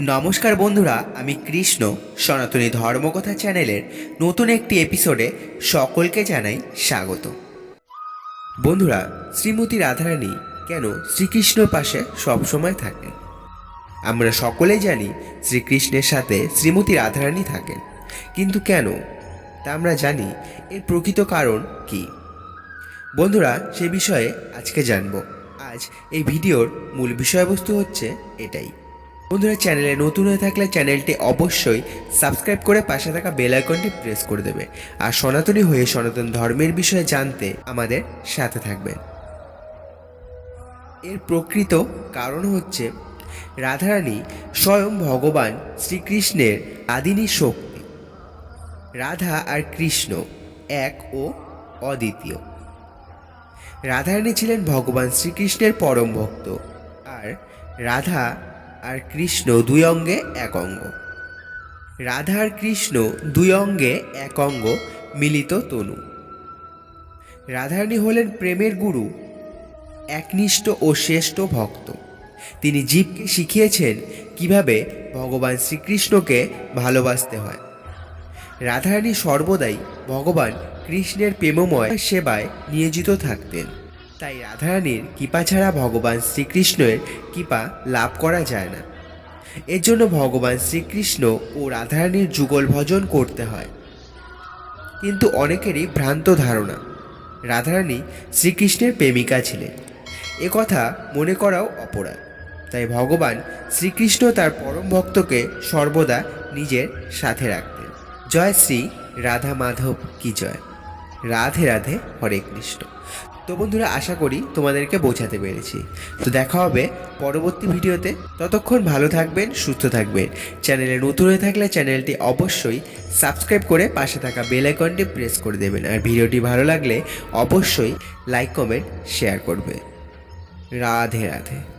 নমস্কার বন্ধুরা, আমি কৃষ্ণ, সনাতনী ধর্মকথা চ্যানেলের নতুন একটি এপিসোডে সকলকে জানাই স্বাগত। বন্ধুরা, শ্রীমতী রাধারানী কেন শ্রীকৃষ্ণর পাশে সবসময় থাকেন? আমরা সকলেই জানি শ্রীকৃষ্ণের সাথে শ্রীমতী রাধারানী থাকেন। কিন্তু কেন? তা আমরা জানি এর প্রকৃত কারণ কী? বন্ধুরা, সে বিষয়ে আজকে জানব। আজ এই ভিডিওর মূল বিষয়বস্তু হচ্ছে এটাই। বন্ধুরা, চ্যানেলে নতুন হয়ে থাকলে চ্যানেলটি অবশ্যই সাবস্ক্রাইব করে পাশে থাকা বেল আইকনটি প্রেস করে দেবে। আর সনাতনী হয়ে সনাতন ধর্মের বিষয়ে জানতে আমাদের সাথে থাকবেন। এর প্রকৃত কারণ হচ্ছে, রাধারানী স্বয়ং ভগবান শ্রীকৃষ্ণের আদিনী শক্তি। রাধা আর কৃষ্ণ এক ও অদ্বিতীয়। রাধারানী ছিলেন ভগবান শ্রীকৃষ্ণের পরম ভক্ত, আর রাধা আর কৃষ্ণ দুই অঙ্গে এক অঙ্গ। রাধা আর কৃষ্ণ দুই অঙ্গে এক অঙ্গ মিলিত তনু। রাধারানী হলেন প্রেমের গুরু, একনিষ্ঠ ও শ্রেষ্ঠ ভক্ত। তিনি জীবকে শিখিয়েছেন কীভাবে ভগবান শ্রীকৃষ্ণকে ভালোবাসতে হয়। রাধারানী সর্বদাই ভগবান কৃষ্ণের প্রেমময় সেবায় নিয়োজিত থাকতেন। তাই রাধারানীর কৃপা ছাড়া ভগবান শ্রীকৃষ্ণের কৃপা লাভ করা যায় না। এর জন্য ভগবান শ্রীকৃষ্ণ ও রাধারানীর যুগল ভজন করতে হয়। কিন্তু অনেকেরই ভ্রান্ত ধারণা, রাধারানী শ্রীকৃষ্ণের প্রেমিকা ছিলেন। এ কথা মনে করাও অপরাধ। তাই ভগবান শ্রীকৃষ্ণ তার পরম ভক্তকে সর্বদা নিজের সাথে রাখতেন। জয় শ্রী রাধা মাধব কি জয়। রাধে রাধে, হরে কৃষ্ণ। তো বন্ধুরা, আশা করি তোমাদেরকে বোঝাতে পেরেছি। তো দেখা হবে পরবর্তী ভিডিওতে। ততক্ষণ ভালো থাকবেন, সুস্থ থাকবেন। চ্যানেলে নতুন হয়ে থাকলে চ্যানেলটি অবশ্যই সাবস্ক্রাইব করে পাশে থাকা বেল আইকনটি প্রেস করে দেবেন। আর ভিডিওটি ভালো লাগলে অবশ্যই লাইক, কমেন্ট, শেয়ার করবে। রাধে রাধে।